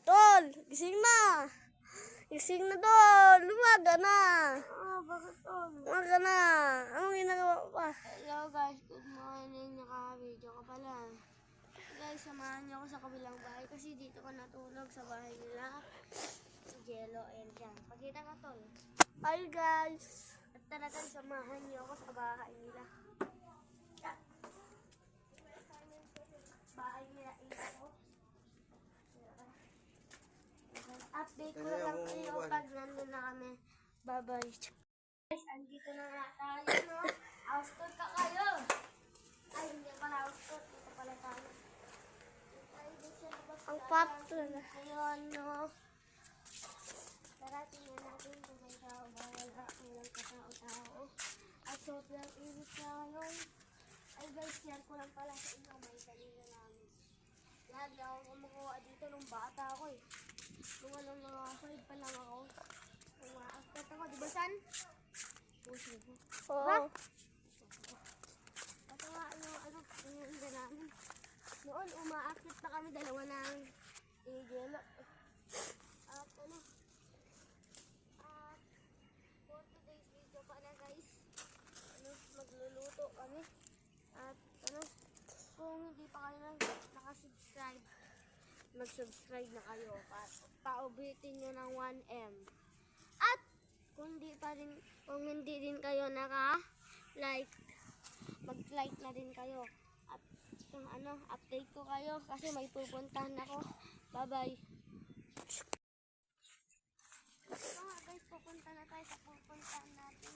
Tol, gising na. Gising na, Tol. Lumaga na. Ah, bakit tol? Lumaga na. Anong ginagawa pa? Hello guys, good morning. Naka-video ka pala. Guys, samahan niyo ako sa kabilang bahay kasi dito ko natulog sa bahay nila. Si Jello, ayan dyan. Pakita ka tol. Hi, guys. At talagang samahan niyo ako sa bahay nila. Bahay nila ito. Update ko lang kayo pag nandun na kami. Bye-bye. Guys, andito na nga tayo, no? House tour ka kayo. Ay, hindi pala house tour. Dito pala tayo. Sa. Ang pato na. Ayun, no? Tara, tingnan natin kung may tao ba wala. Walang katao-tao. At sobrang init na ngayon. Ay guys, share ko lang pala sa inyo. May kanina namin. Lagi ako kumukuha dito nung bata ako eh. Nung ano mga 5 pa lang ako. Ako. Di ba san? Yung ano, yung. Noon, umaakit na kami dalawa ng igelo. At ano, at for today's video pa na guys, ano, magluluto kami. At ano, kung hindi pa kayo nakasubscribe, mag-subscribe na kayo. Pa paubitin nyo ng 1M. At kung hindi pa rin, kung hindi din kayo naka-like, mag-like na din kayo. At kung ano, update ko kayo kasi may pupuntahan ako. Bye-bye. Nga guys, pupunta na tayo sa pupuntahan natin.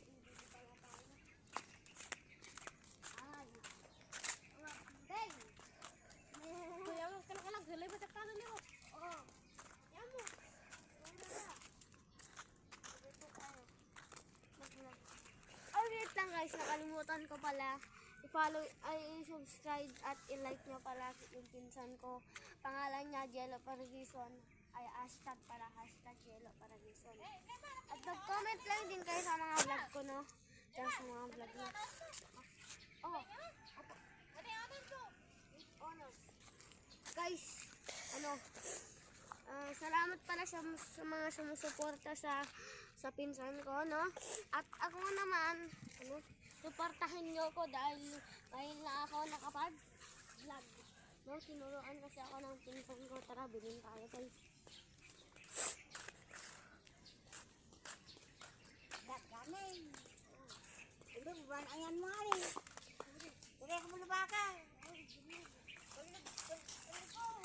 Bibili tayo tayo. Ay. Mga bang! Kuya, mo, kailan ka lang. Galay ba sa kanan niyo? Oo. Yan mo. Yan mo na. Dito tayo. Mag-vlog. Ay, wait lang guys. Nakalimutan ko pala. I-follow, ay i-subscribe at i-like nyo pala yung pinsan ko. Pangalan niya, Jello Paragison. Ay, hashtag para hashtag Jello Paragison. At mag-comment lang din kayo sa mga vlog ko, no? Diyan sa mga vlog niya. Oh, opo. Honor. Guys, ano, ah, salamat pala sa, sa mga sumusuporta sa sa pinsan ko, no? At ako naman, ano, Suportahan niyo ako dahil dahil na ako nakapag-vlog. No, tinuruan kasi ako ng pinsan ko. Tara, bilhin tayo guys. Gagamay. Ito, buwan ayan mo ari. Ure, kumulubakan. Ure, kumulubakan.